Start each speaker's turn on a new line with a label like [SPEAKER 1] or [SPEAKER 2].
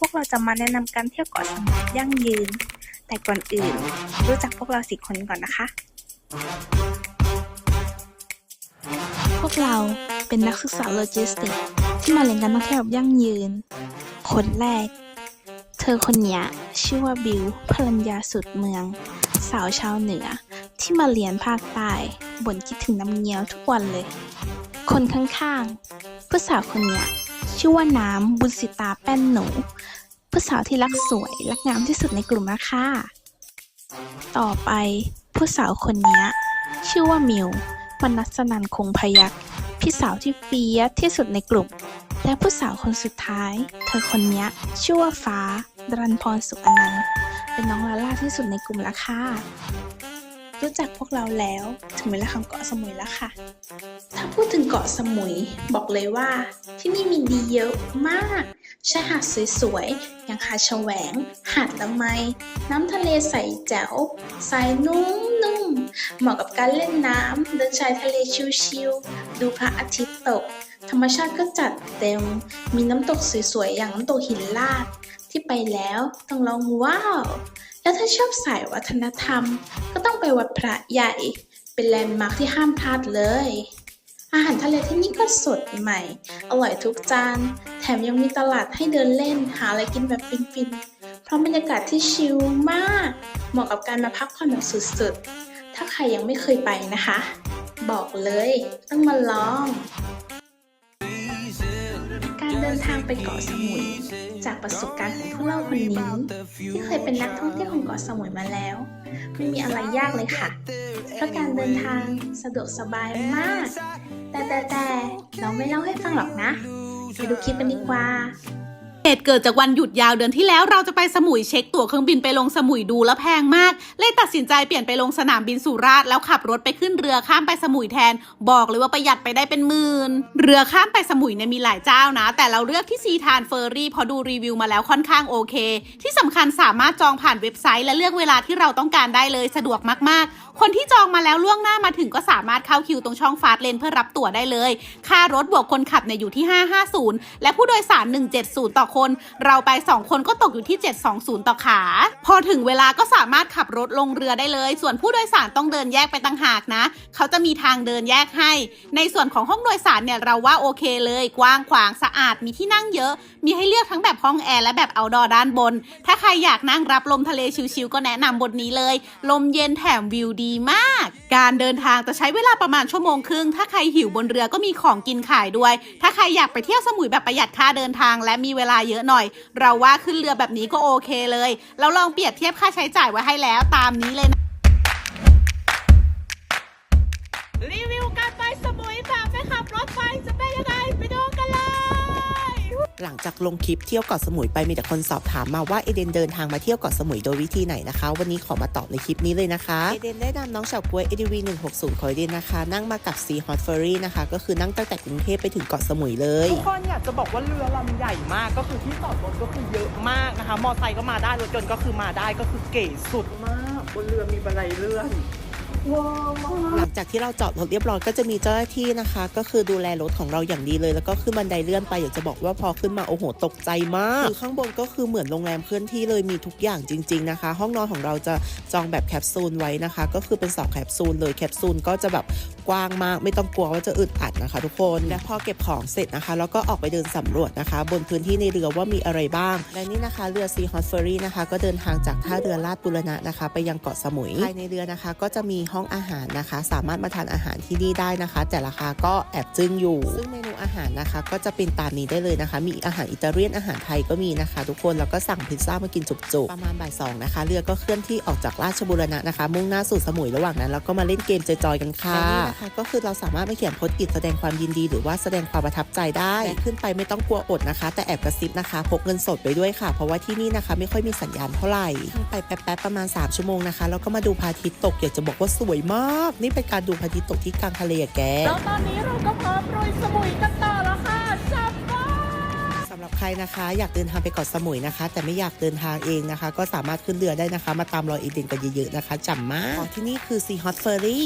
[SPEAKER 1] พวกเราจะมาแนะนำการเที่ยวเกาะสมุยยั่งยืน แต่ก่อนอื่น รู้จักพวกเราสี่คนก่อนนะคะ พวกเราเป็นนักศึกษาโลจิสติกส์ที่มาเรียนการท่องเที่ยวแบบยั่งยืน คนแรก เธอคนนี้ชื่อว่าบิวพลัญญาสุดเมือง สาวชาวเหนือ ที่มาเรียนภาคใต้บ่นคิดถึงน้ำเงี้ยวทุกวันเลย คนข้างๆผู้สาวคนนี้ ชื่อว่าน้ำบุญสิตาแป้นหนูผู้สาวที่รักสวยรักงามที่สุดในกลุ่มนะค่ะ ต่อไปผู้สาวคนนี้ชื่อว่ามิววรรสนันคงพยักพี่สาวที่เฟียสที่สุดในกลุ่ม และผู้สาวคนสุดท้าย เธอคนนี้ชื่อว่าฟ้าดรันพรสุอนันต์เป็นน้องลาล่าที่สุดในกลุ่มละค่ะ รู้จักพวกเราแล้ว ถึงเวลาของเกาะสมุยแล้วค่ะ ถ้าพูดถึงเกาะสมุยบอกเลยว่า ที่นี่มีดีเยอะมากชายหาดสวยๆ อย่างหาดแฉวง หาดละไม น้ำทะเลใสแจ๋วทรายนุ่มๆ เหมาะกับการเล่นน้ำ เดินชายทะเลชิลๆ ดูพระอาทิตย์ตก ธรรมชาติก็จัดเต็ม มีน้ำตกสวยๆ อย่างน้ำตกหินลาด ที่ไปแล้วต้องลองว้าว แล้วถ้าชอบสายวัฒนธรรม ก็ต้องไปวัดพระใหญ่ เป็นแลนด์มาร์คที่ห้ามพลาดเลย อาหารทะเลที่นี่ก็สดใหม่ อร่อยทุกจาน แถมยังมีตลาดให้เดินเล่น หาอะไรกินแบบฟินๆ เพราะบรรยากาศที่ชิลมาก เหมาะกับการมาพักผ่อนแบบสุดๆ ถ้าใครยังไม่เคยไปนะคะ บอกเลย ต้องมาลอง ดินทางไปเกาะสมุย จากประสบการณ์ของผู้เล่าคนนี้ ที่เคยเป็นนักท่องเที่ยวของเกาะสมุยมาแล้วไม่มีอะไรยากเลยค่ะเพราะการเดินทางสะดวกสบายมาก แต่แต่แต่เราไม่เล่าให้ฟังหรอกนะไปดูคลิปกันดีกว่า
[SPEAKER 2] ตุเกิดจากวันหยุดยาวเดือนที่แล้วเราจะไปสมุยเช็คตั๋วเครื่องบินไปลงสมุยดูแล้วแพงมาก เลยตัดสินใจเปลี่ยนไปลงสนามบินสุราษฎร์แล้วขับรถไปขึ้นเรือข้ามไปสมุยแทน บอกเลยว่าประหยัดไปได้เป็นหมื่นเรือข้ามไปสมุยเนี่ยมีหลายเจ้านะ แต่เราเลือกที่ซีทานเฟอร์รี่เพอดูรีวิวมาแล้วค่อนข้างโอเค ที่สำคัญสามารถจองผ่านเว็บไซต์และเลือกเวลาที่เราต้องการได้เลยสะดวกมากๆ คนที่จองมาแล้วล่วงหน้ามาถึงก็สามารถเข้าคิวตรงช่องฟาสเลนเพื่อรับตั๋วได้เลย ค่ารถบวกคนขับเนี่ยอยู่ที่ 550 และผู้โดยสาร 170 ต่อคนเราไป 2 คนก็ตกอยู่ที่ 720 ต่อขา พอถึงเวลาก็สามารถขับรถลงเรือได้เลย ส่วนผู้โดยสารต้องเดินแยกไปต่างหากนะ เขาจะมีทางเดินแยกให้ ในส่วนของห้องโดยสารเนี่ยเราว่าโอเคเลย กว้างขวางสะอาดมีที่นั่งเยอะ มีให้เลือกทั้งแบบห้องแอร์และแบบเอาดอด้านบน ถ้าใครอยากนั่งรับลมทะเลชิลๆก็แนะนำบนนี้เลย ลมเย็นแถมวิวดีมาก การเดินทางจะใช้เวลาประมาณชั่วโมงครึ่ง ถ้าใครหิวบนเรือก็มีของกินขายด้วย ถ้าใครอยากไปเที่ยวสมุยแบบประหยัดค่าเดินทาง และมีเวลาเยอะหน่อย เราว่าขึ้นเรือแบบนี้ก็โอเคเลย เราลองเปรียบเทียบค่าใช้จ่ายไว้ให้แล้วตามนี้เลยนะ
[SPEAKER 3] หลังจากลงคลิปเที่ยวเกาะสมุยไปมีแต่คนสอบถามมาว่าเอเดนเดินทางมาเที่ยวเกาะสมุยโดยวิธีไหนนะคะ วันนี้ขอมาตอบในคลิปนี้เลยนะคะเอเดนได้นำน้องเฉาก๊วย ADV 160ของเอเดนนะคะ นั่งมากับ Sea Hot Ferry นะคะ ก็คือนั่งตั้งแต่กรุงเทพไปถึงเกาะสมุยเลย
[SPEAKER 4] ทุกคนอยากจะบอกว่าเรือลำใหญ่มากก็คือที่จอดรถก็คือเยอะมากนะคะ มอไซค์ก็มาได้รถยนต์ก็คือมาได้ก็คือเก๋สุดมากบนเรือมีบันไดเลื่อนว้าวมาก
[SPEAKER 3] หลังจากที่เราจอดรถเรียบร้อยก็จะมีเจ้าหน้าที่นะคะ ก็คือดูแลรถของเราอย่างดีเลย แล้วก็ขึ้นบันไดเลื่อนไปอยากจะบอกว่าพอขึ้นมาโอ้โหตกใจมากคือข้างบนก็คือเหมือนโรงแรมเคลื่อนที่เลยมีทุกอย่างจริง ๆนะคะ ห้องนอนของเราจะจองแบบแคปซูลไว้นะคะ ก็คือเป็นสองแคปซูลเลยแคปซูลก็จะแบบ กว้างมาก ไม่ต้องกลัวว่าจะอึดอัดนะคะ ทุกคนและพอเก็บของเสร็จนะคะ แล้วก็ออกไปเดินสำรวจนะคะ บนพื้นที่ในเรือว่ามีอะไรบ้าง และนี่นะคะเรือซีฮอตเฟอรี่นะคะ ก็เดินทางจากท่าเรือลาดบุรณะนะคะ ไปยังเกาะสมุยภายในเรือนะคะ ก็จะมีห้องอาหารนะคะ สามารถมาทานอาหารที่นี่ได้นะคะ แต่ราคาก็แอบจึ้งอยู่ ซึ่งเมนูอาหารนะคะ ก็จะเป็นตามนี้ได้เลยนะคะ มีอาหารอิตาเลียนอาหารไทยก็มีนะคะ ทุกคนแล้วก็สั่งพิซซ่ามากินจุกๆประมาณบ่ายสองนะคะเรือก็เคลื่อนที่ออกจากราชบุรณะนะคะ มุ่งหน้าสู่สมุยระหว่างนั้นแล้วก็มาเล่นเกมจอยๆกันค่ะและนี่นะคะ ก็คือเราสามารถมาเขียนโพสต์อิทแสดงความยินดี หรือว่าแสดงความประทับใจได้และขึ้นไปไม่ต้องกลัวอดนะคะ แต่แอบกระซิบนะคะ พกเงินสดไปด้วยค่ะ เพราะว่าที่นี่นะคะ ไม่ค่อยมีสัญญาณเท่าไหร่ขึ้นไปแป๊บๆประมาณ 3 ชั่วโมงนะคะแล้วก็มาดูพระอาทิตย์ตกอยากจะบอกว่าสวยมาก นี่เป็นการดูพระอาทิตย์ตกที่กลางทะเลอะแก
[SPEAKER 4] แล้วตอนนี้เราก็พร้อมรุยสมุยกันต่อแล้วค่ะจับมา
[SPEAKER 3] สำหรับใครนะคะอยากเดินทางไปเกาะสมุยนะคะ แต่ไม่อยากเดินทางเองนะคะ ก็สามารถขึ้นเรือได้นะคะ มาตามรอยอีเดนกันเยอะๆนะคะจำมากอ๋อที่นี่คือ Sea Hot Ferry